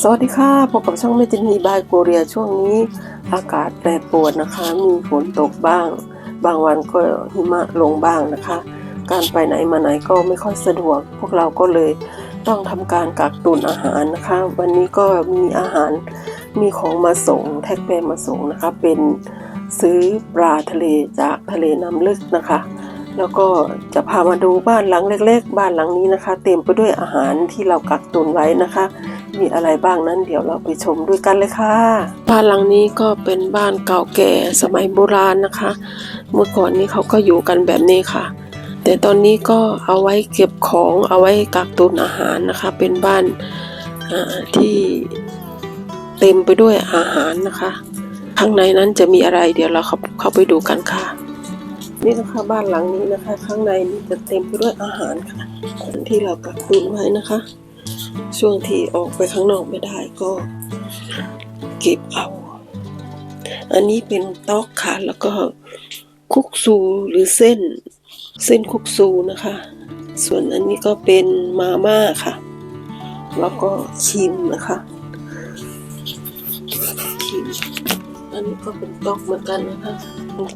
สวัสดีค่ะพบกับช่องเมจินีบายโกเรียช่วงนี้ อากาศแปรปรวนนะคะ มีฝนตกบ้าง บางวันก็หิมะลงบ้างนะคะ การไปไหนมาไหนก็ไม่ค่อยสะดวก พวกเราก็เลยต้องทำการกักตุนอาหารนะคะ วันนี้ก็มีอาหารมีของมาส่งแท็กแปมาส่งนะคะ เป็นซื้อปลาทะเลจากทะเลน้ำลึกนะคะ แล้วก็จะพามาดูบ้านหลังเล็ก ๆ บ้านหลังนี้นะคะ เต็มไปด้วยอาหารที่เรากักตุนไว้นะคะ มีอะไรบ้างนั้นเดี๋ยวเราไปชมด้วยกันเลยค่ะ บ้านหลังนี้ก็เป็นบ้านเก่าแก่สมัยโบราณนะคะ เมื่อก่อนนี้เขาก็อยู่กันแบบนี้ค่ะ แต่ตอนนี้ก็เอาไว้เก็บของเอาไว้กักตุนอาหารนะคะ เป็นบ้านที่เต็มไปด้วยอาหารนะคะ ข้างในนั้นจะมีอะไรเดี๋ยวเราเข้าขาไปดูกันค่ะนี่นะคะบ้านหลังนี้นะคะ ข้างในนี่จะเต็มไปด้วยอาหารค่ะที่เรากักตุนไว้นะคะ ช่วงที่ออกไปข้างนอกไม่ได้ก็เก็บเอา อันนี้เป็นตอกค่ะ แล้วก็คุกซูหรือเส้น เส้นคุกซูนะคะ ส่วนอันนี้ก็เป็นมาม่าค่ะ แล้วก็ชิมนะคะชิมอันนี้ก็เป็นตอกเหมือนกันนะคะ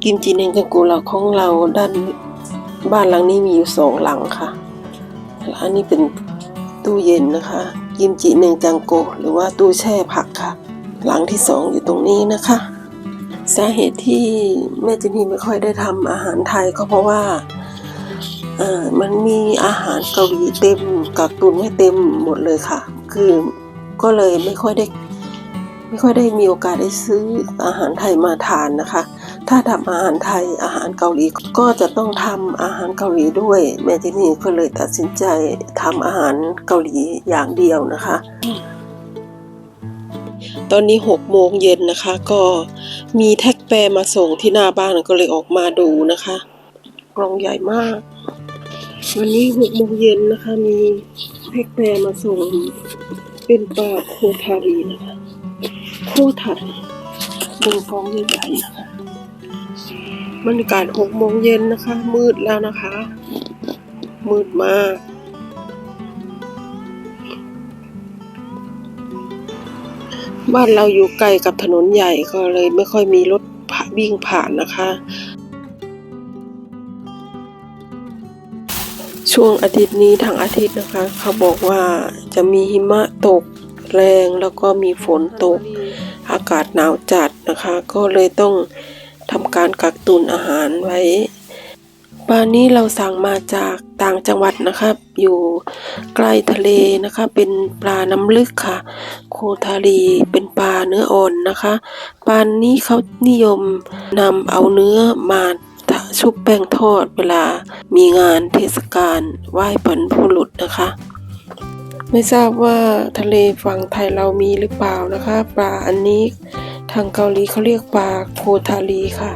กิมจิเนงกังกูเราของเราด้านบ้านหลังนี้มีอยู่สองหลังค่ะแล้วอันนี้เป็น ตู้เย็นนะคะกิมจิเนงจังโกหรือว่าตู้แช่ผักค่ะ หลังที่สองอยู่ตรงนี้นะคะ สาเหตุที่แม่จินีไม่ค่อยได้ทำอาหารไทยก็เพราะว่าอ่อมันมีอาหารเกาหลีเต็มกักตุนไว้เต็มหมดเลยค่ะ คือก็เลยไม่ค่อยได้ไม่ค่อยได้มีโอกาสได้ซื้ออาหารไทยมาทานนะคะ ถ้าทำอาหารไทยอาหารเกาหลีก็จะต้องทำอาหารเกาหลีด้วย แม่จินี่ก็เลยตัดสินใจทำอาหารเกาหลีอย่างเดียวนะคะ ตอนนี้หกโมงเย็นนะคะ ก็มีแท็กแปรมาส่งที่หน้าบ้านก็เลยออกมาดูนะคะ กล่องใหญ่มาก วันนี้หกโมงเย็นนะคะ มีแท็กแปรมาส่งเป็นปลาโคทารีนะคะโคทัดบนกองใหญ่ๆนะคะ บรรยากาศหกโมงเย็นนะคะ มืดแล้วนะคะ มืดมากบ้านเราอยู่ใกล้กับถนนใหญ่ก็เลยไม่ค่อยมีรถวิ่งผ่านนะคะ ช่วงอาทิตย์นี้ทางอาทิตย์นะคะ เขาบอกว่าจะมีหิมะตกแรงแล้วก็มีฝนตก อากาศหนาวจัดนะคะ ก็เลยต้อง ทำการกักตุนอาหารไว้ปลานี้เราสั่งมาจากต่างจังหวัดนะครับ อยู่ใกล้ทะเลนะคะ เป็นปลาน้ำลึกค่ะ โคทารีเป็นปลาเนื้ออ่อนนะคะปลานี้เขานิยมนำเอาเนื้อมาชุบแป้งทอดเวลามีงานเทศกาลไหว้บรรพบุรุษนะคะ ไม่ทราบว่าทะเลฝั่งไทยเรามีหรือเปล่านะคะ ปลาอันนี้ทางเกาหลีเขาเรียกปลาโคทารีค่ะ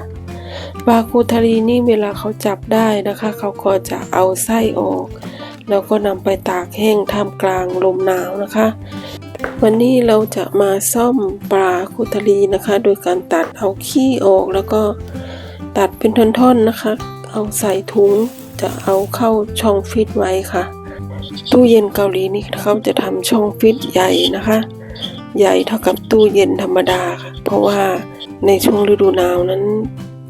ปลาโคทารีนี่เวลาเขาจับได้นะคะ เขาก็จะเอาไส้ออก แล้วก็นำไปตากแห้งท่ามกลางลมหนาวนะคะ วันนี้เราจะมาซ่อมปลาโคทารีนะคะ โดยการตัดเอาขี้ออกแล้วก็ตัดเป็นท่อนๆนะคะ เอาใส่ถุงจะเอาเข้าช่องฟิตไว้ค่ะ ตู้เย็นเกาหลีนี่เขาจะทำช่องฟิตใหญ่นะคะ ใหญ่เท่ากับตู้เย็นธรรมดาค่ะเพราะว่าในช่วงฤดูหนาวนั้น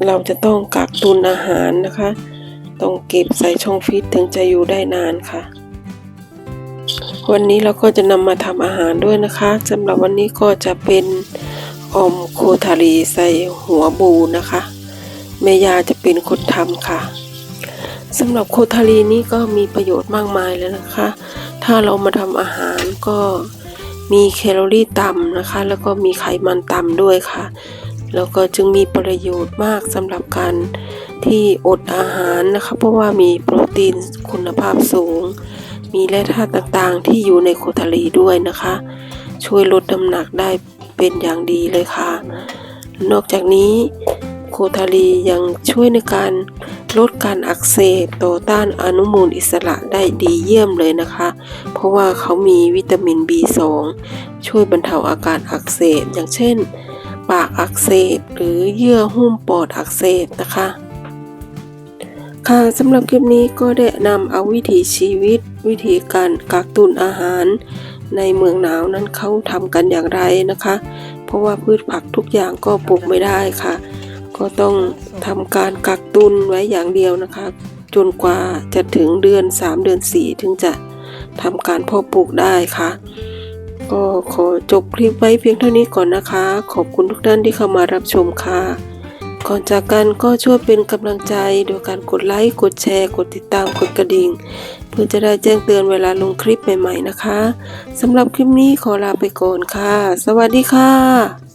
เราจะต้องกักตุนอาหารนะคะ ต้องเก็บใส่ช่องฟิตถึงจะอยู่ได้นานค่ะ วันนี้เราก็จะนำมาทำอาหารด้วยนะคะสำหรับวันนี้ก็จะเป็นอมโคทารีใส่หัวบูนะคะแม่ยาจะเป็นคนทำค่ะ สำหรับโคทารีนี่ก็มีประโยชน์มากมายเลยนะคะ ถ้าเรามาทำอาหารก็มีแคลอรี่ต่ำนะคะ แล้วก็มีไขมันต่ำด้วยค่ะ แล้วก็จึงมีประโยชน์มากสำหรับการที่อดอาหารนะคะ เพราะว่ามีโปรตีนคุณภาพสูง มีแร่ธาตุต่างๆ ที่อยู่ในโคทารีด้วยนะคะ ช่วยลดน้ำหนักได้เป็นอย่างดีเลยค่ะ นอกจากนี้ โคทารียังช่วยในการลดการอักเสบต่อต้านอนุมูลอิสระได้ดีเยี่ยมเลยนะคะ เพราะว่าเขามีวิตามิน B2 ช่วยบรรเทาอาการอักเสบอย่างเช่น ปากอักเสบหรือเยื่อหุ้มปอดอักเสบนะคะ ค่ะสำหรับคลิปนี้ก็ได้นำเอาวิถีชีวิต วิธีการกักตุนอาหาร ในเมืองหนาวนั้นเขาทำกันอย่างไรนะคะ เพราะว่าพืชผักทุกอย่างก็ปลูกไม่ได้ค่ะ ก็ต้องทำการกักตุนไว้อย่างเดียวนะคะ จนกว่าจะถึงเดือน 3 เดือน 4 ถึงจะทำการเพาะปลูกได้ค่ะ ก็ขอจบคลิปไว้เพียงเท่านี้ก่อนนะคะ ขอบคุณทุกท่านที่เข้ามารับชมค่ะ ก่อนจากกันก็ช่วยเป็นกำลังใจโดยการกดไลค์กดแชร์ กดติดตามกดกระดิ่ง เพื่อจะได้แจ้งเตือนเวลาลงคลิปใหม่ๆนะคะสำหรับคลิปนี้ขอลาไปก่อนค่ะ สวัสดีค่ะ